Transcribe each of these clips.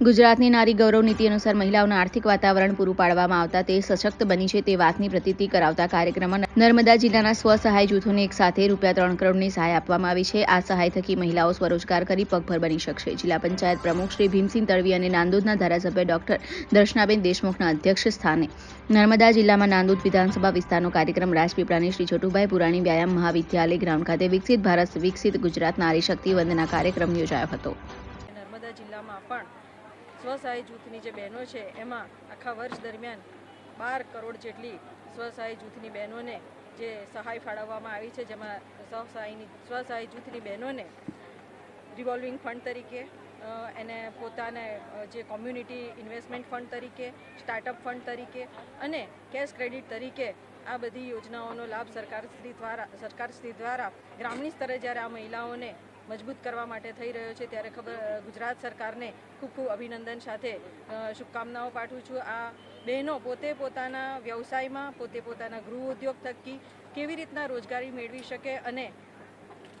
ગુજરાતની નારી ગૌરવ નીતિ અનુસાર મહિલાઓને આર્થિક વાતાવરણ પૂરું પાડવામાં આવતા તે સશક્ત બની છે તે વાતની પ્રતિતિ કરાવતા કાર્યક્રમમાં નર્મદા જિલ્લાના સ્વસહાય જૂથોને એક સાથે રૂપિયા ત્રણ કરોડની સહાય આપવામાં આવી છે. આ સહાય થકી મહિલાઓ સ્વરોજગાર કરી પગભર બની શકશે. જિલ્લા પંચાયત પ્રમુખ શ્રી ભીમસિંહ તળવી અને નાંદોદના ધારાસભ્ય ડોક્ટર દર્શનાબેન દેશમુખના અધ્યક્ષ સ્થાને નર્મદા જિલ્લામાં નાંદોદ વિધાનસભા વિસ્તારનો કાર્યક્રમ રાજપીપળાની શ્રી છોટુભાઈ પુરાણી વ્યાયામ મહાવિદ્યાલય ગ્રાઉન્ડ ખાતે વિકસિત ભારત વિકસિત ગુજરાત નારી શક્તિ વંદના કાર્યક્રમ યોજાયો હતો. નર્મદા જિલ્લામાં પણ સ્વસહાય જૂથની જે બહેનો છે, એમાં આખા વર્ષ દરમિયાન બાર કરોડ જેટલી સ્વસહાય જૂથની બહેનોને જે સહાય ફાળવવામાં આવી છે, જેમાં સ્વસહાયની સ્વસહાય જૂથની બહેનોને રિવોલ્વિંગ ફંડ તરીકે એને પોતાને જે કોમ્યુનિટી ઇન્વેસ્ટમેન્ટ ફંડ તરીકે સ્ટાર્ટઅપ ફંડ તરીકે અને કેશ ક્રેડિટ તરીકે આ બધી યોજનાઓનો લાભ સરકારશ્રી દ્વારા સરકારશ્રી દ્વારા ગ્રામીણ સ્તરે જ્યારે આ મહિલાઓને મજબૂત કરવા માટે થઈ રહ્યો છે ત્યારે ખબર, ગુજરાત સરકારને ખૂબ ખૂબ અભિનંદન સાથે શુભકામનાઓ પાઠવું છું. આ બહેનો પોતે પોતાના વ્યવસાયમાં, પોતે પોતાના ગૃહ ઉદ્યોગ થકી કેવી રીતના રોજગારી મેળવી શકે અને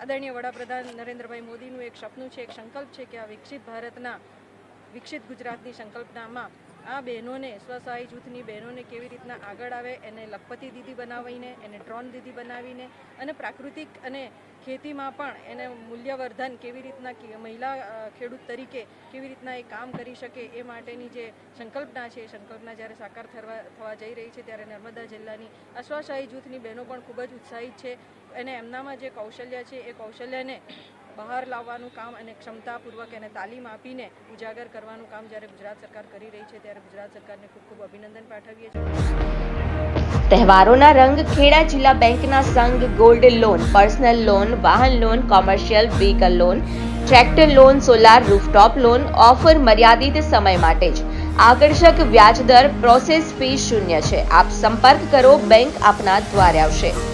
આદરણીય વડાપ્રધાન નરેન્દ્રભાઈ મોદીનું એક સપનું છે, એક સંકલ્પ છે કે આ વિકસિત ભારતના, વિકસિત ગુજરાતની સંકલ્પનામાં આ બહેનોને સ્વસહાય જૂથની બહેનોને કેવી રીતના આગળ આવે, એને લખપતિ દીદી બનાવીને, એને ડ્રોન દીદી બનાવીને અને પ્રાકૃતિક અને ખેતીમાં પણ એને મૂલ્યવર્ધન કેવી રીતના મહિલા ખેડૂત તરીકે કેવી રીતના એ કામ કરી શકે એ માટેની જે સંકલ્પના છે એ સંકલ્પના જ્યારે સાકાર થવા થવા જઈ રહી છે ત્યારે નર્મદા જિલ્લાની આ જૂથની બહેનો પણ ખૂબ જ ઉત્સાહિત છે. અને એમનામાં જે કૌશલ્ય છે એ કૌશલ્યને બહાર લાવવાનું કામ અને ક્ષમતાપૂર્વક એને તાલીમ આપીને ઉજાગર કરવાનું કામ જ્યારે ગુજરાત સરકાર કરી રહી છે, ત્યારે ગુજરાત સરકારને ખૂબ ખૂબ અભિનંદન પાઠવીએ છીએ. તહેવારોના રંગ ખેડા જિલ્લા બેંકના સંઘ ગોલ્ડ લોન, પર્સનલ લોન, વાહન loan, commercial vehicle loan, tractor loan, solar rooftop loan, offer મર્યાદિત સમય માટે જ. આકર્ષક વ્યાજદર પ્રોસેસ ફી શૂન્ય છે. આપ સંપર્ક કરો, બેંક આપના દ્વારે આવશે.